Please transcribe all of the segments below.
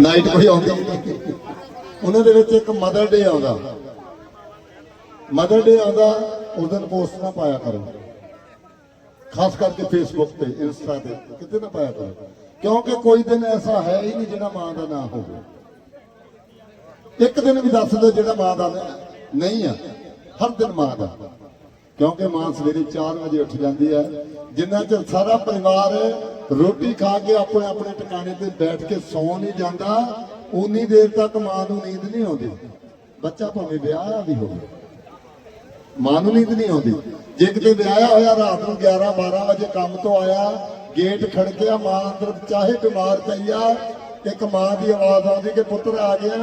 Night ਕੋਈ ਆਉਂਦੀ। ਉਹਨਾਂ ਦੇ ਵਿੱਚ ਇੱਕ ਮਦਰ ਡੇ ਆਉਂਦਾ। ਮਦਰ ਡੇ ਆਉਂਦਾ ਉਸ ਦਿਨ ਪੋਸਟ ਨਾ ਪਾਇਆ ਕਰੋ। ਖਾਸ ਕਰਕੇ ਫੇਸਬੁੱਕ ਤੇ ਇੰਸਟਾ ਤੇ, ਕਿਤੇ ਨਾ ਪਾਇਆ ਕਰੋ। ਕਿਉਂਕਿ ਕੋਈ ਦਿਨ ਐਸਾ ਹੈ ਹੀ ਨਹੀਂ ਜਿਹੜਾ ਮਾਂ ਦਾ ਨਾ ਹੋਵੇ। ਇੱਕ ਦਿਨ ਵੀ ਦੱਸ ਦਿਓ ਜਿਹੜਾ ਮਾਂ ਦਾ ਨਹੀਂ ਆ। ਹਰ ਦਿਨ ਮਾਂ ਦਾ। ਕਿਉਂਕਿ ਮਾਂ ਸਵੇਰੇ 4 ਵਜੇ ਉੱਠ ਜਾਂਦੀ ਹੈ, ਜਿੰਨਾ ਚਿਰ ਸਾਰਾ ਪਰਿਵਾਰ ਰੋਟੀ ਖਾ ਕੇ ਆਪਣੇ ਆਪਣੇ ਟਿਕਾਣੇ ਤੇ ਬੈਠ ਕੇ ਸੌ ਨਹੀਂ ਜਾਂਦਾ ਉਨੀ ਦੇਰ ਤੱਕ ਮਾਂ ਨੂੰ ਨੀਂਦ ਨਹੀਂ ਆਉਂਦੀ। ਬੱਚਾ ਭਾਵੇਂ ਵਿਆਹਿਆ ਵੀ ਹੋਵੇ, ਮਾਂ ਨੂੰ ਨੀਂਦ ਨਹੀਂ ਆਉਂਦੀ। ਜੇ ਕਿਤੇ ਵਿਆਹਿਆ ਹੋਇਆ ਰਾਤ ਨੂੰ 11 12 ਵਜੇ ਕੰਮ ਤੋਂ ਆਇਆ, ਗੇਟ ਖੜਕਿਆ, ਮਾਂ ਅੰਦਰ ਚਾਹੇ ਬਿਮਾਰ ਪਈ ਆ, ਇੱਕ ਮਾਂ ਦੀ ਆਵਾਜ਼ ਆਉਂਦੀ ਕਿ ਪੁੱਤਰ ਆ ਗਿਆ।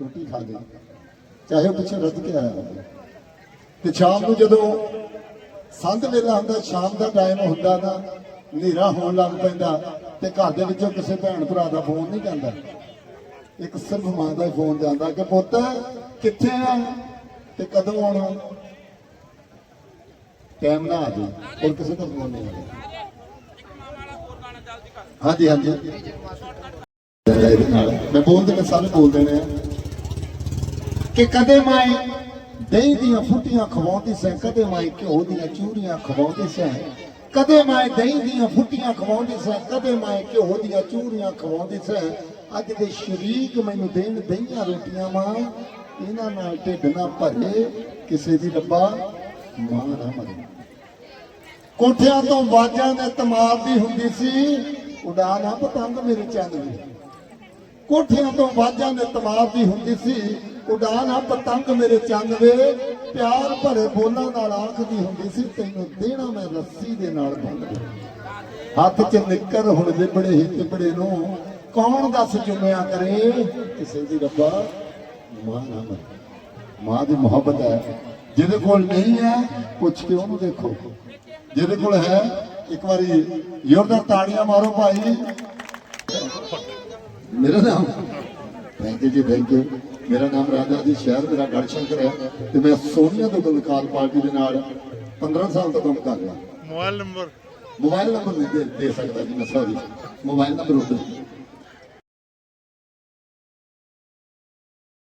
ਰੋਟੀ ਖਾ ਲਈ, ਚਾਹੇ ਉਹ ਪਿੱਛੇ ਰੱਜ ਕੇ ਆਇਆ ਤੇ ਸ਼ਾਮ ਨੂੰ ਜਦੋਂ ਸੰਧ ਵੇਲਾ ਹੁੰਦਾ, ਸ਼ਾਮ ਦਾ ਟਾਈਮ ਹੁੰਦਾ ਨਾ ਹਨੇਰਾ ਹੋਣ ਲੱਗ ਪੈਂਦਾ ਤੇ ਘਰ ਦੇ ਵਿੱਚੋਂ ਕਿਸੇ ਭੈਣ ਭਰਾ ਦਾ ਫੋਨ ਨਹੀਂ ਜਾਂਦਾ। ਇੱਕ ਸਿਰਫ ਮਾਂ ਦਾ ਫੋਨ ਜਾਂਦਾ ਕਿ ਪੁੱਤ, ਕਿੱਥੇ ਆ? ਤੇ ਕਦੋਂ ਆਉਣਾ? ਟਾਈਮ ਨਾ ਆ ਜੀ ਹੋਰ ਕਿਸੇ ਦਾ ਫੋਨ ਨਹੀਂ ਆਉਂਦਾ। ਹਾਂਜੀ ਹਾਂਜੀ। ਮੈਂ ਬੋਲਦੇ ਨੇ, ਸਾਰੇ ਬੋਲਦੇ ਨੇ ਕਿ ਕਦੇ ਮਾਏ ਦਹੀਂ ਦੀਆਂ ਫੁੱਟੀਆਂ ਖਵਾਉਂਦੀ ਸੈਂ ਕਦੇ ਮਾਏ ਘਿਓ ਦੀਆਂ ਚੂਰੀਆਂ ਖਵਾਉਂਦੀ ਸੈਂ ਕਦੇ ਮਾਏ ਦਹੀਂ ਦੀਆਂ ਫੁੱਟੀਆਂ ਖਵਾਉਂਦੀ ਸੈਂ ਕਦੇ ਮਾਏ ਘਿਓ ਦੀਆਂ ਚੂਰੀਆਂ ਖਵਾਉਂਦੀ ਸੈਂ ਅੱਜ ਦੇ ਸ਼ਰੀਕ ਮੈਨੂੰ ਦੇਣ ਦਹੀਂਆਂ ਰੋਟੀਆਂ ਮਾਂ ਇਹਨਾਂ ਨਾਲ ਢਿੱਡ ਨਾ ਭਰੇ, ਕਿਸੇ ਦੀ ਰੱਬਾ ਮਾਂ ਨਾ ਮਰੇ। ਕੋਠਿਆਂ ਤੋਂ ਬਾਜਾਂ ਦੇ ਤਮਾਰ ਦੀ ਹੁੰਦੀ ਸੀ ਉਡਾਨ ਆ ਪਤੰਗ ਮੇਰੇ ਚੰਨ ਦੀ। ਕੋਠਿਆਂ ਤੋਂ ਬਾਜਾਂ ਦੇ ਤਮਾਰ ਦੀ ਹੁੰਦੀ ਸੀ ਉਡਾਨ ਆ ਪਤੰਗ ਮੇਰੇ ਚੰਗ ਵੇ। ਪਿਆਰ ਭਰੇ ਬੋਲਾਂ ਨਾਲ ਆਖਦੀ ਹੁੰਦੀ ਸੀ, ਤੈਨੂੰ ਦੇਣਾ ਮੈਂ ਰੱਸੀ ਦੇ ਨਾਲ ਬੰਨ ਦੇ। ਹੱਥ 'ਚ ਨਿੱਕਰ ਹੁਣ ਲਿਬੜੇ ਹੀ ਤਿਬੜੇ ਨੂੰ। ਕੌਣ ਦੱਸ ਜੁਮਿਆ ਕਰੇ? ਕਿਸੇ ਦੀ ਰੱਬਾ, ਮਾਂ ਨਾ ਮਾਂ ਦੀ ਮੁਹੱਬਤ ਹੈ। ਜਿਹਦੇ ਕੋਲ ਨਹੀਂ ਹੈ, ਪੁੱਛ ਕੇ ਉਹਨੂੰ ਦੇਖੋ। ਜਿਹਦੇ ਕੋਲ ਹੈ, ਇੱਕ ਵਾਰੀ ਜ਼ੋਰਦਾਰ ਤਾੜੀਆਂ ਮਾਰੋ ਭਾਈ। ਮੇਰਾ ਨਾਮ ਥੈਂਕ ਯੂ ਜੀ ਥੈਂਕ ਯੂ ਮੇਰਾ ਨਾਮ ਰਾਜਾ ਜੀ ਸ਼ਹਿਰ ਮੇਰਾ ਗੜਸ਼ੰਕਰ ਹੈ ਤੇ ਮੈਂ ਸੋਨੀਆ ਤੋਂ ਗੁਲਕਾਰ ਪਾਰਟੀ ਦੇ ਨਾਲ 15 ਸਾਲ ਤੋਂ ਕੰਮ ਕਰ ਰਿਹਾ। ਮੋਬਾਈਲ ਨੰਬਰ ਮੋਬਾਈਲ ਨੰਬਰ ਨਹੀਂ ਦੇ- ਦੇ ਸਕਦਾ ਜੀ ਮੈਂ ਸੌਰੀ ਮੋਬਾਈਲ ਨੰਬਰ ਉੱਤੇ